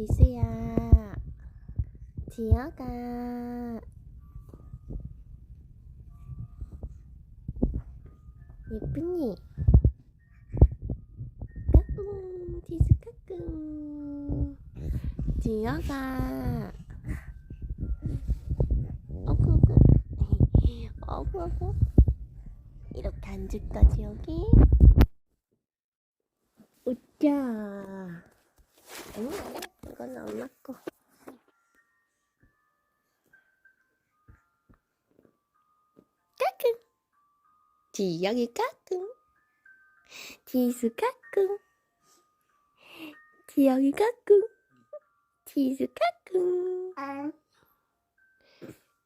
지수야, 지어가. 예쁘니? 까꿍, 지수 까꿍. 지어가. 어구, 어구. 어구, 어구. 이렇게 앉을 거지, 여기? 웃자. 아니, 이건 엄마 거. 까꿍. 지영이 까꿍. 지수 까꿍. 지영이 까꿍. 지수 까꿍.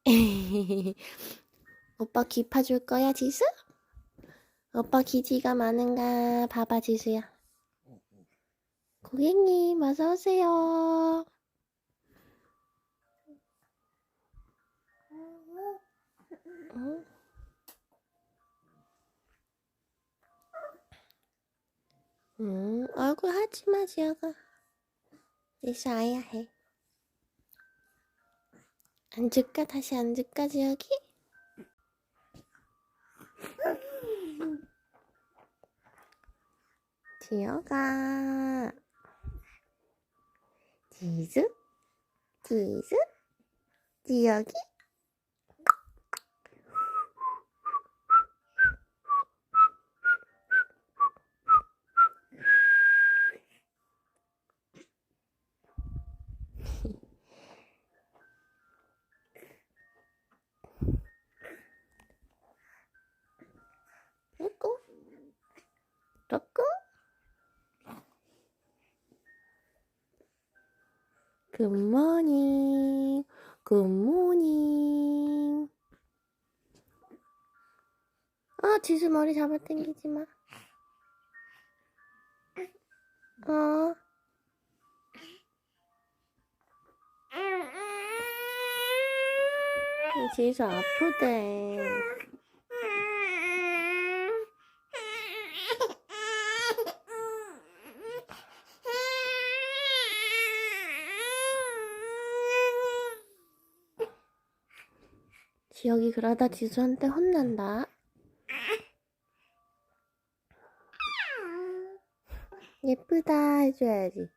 오빠 귀 파줄 거야, 지수? 오빠 기지가 많은가 봐봐, 지수야. 고객님, 어서오세요. 응? 응, 얼굴 하지 마, 지아가. 지수 아야 해. 앉을까? 다시 앉을까, 지아기? 지어가. 지수? 지수? 지역이? 꾸꾸? 꾸꾸? 굿모닝, 굿모닝. 아, 지수 머리 잡아 당기지 마. 어. 지수 아프대. 지혁이 그러다 지수한테 혼난다. 예쁘다 해줘야지.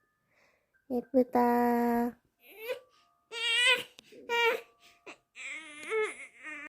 예쁘다.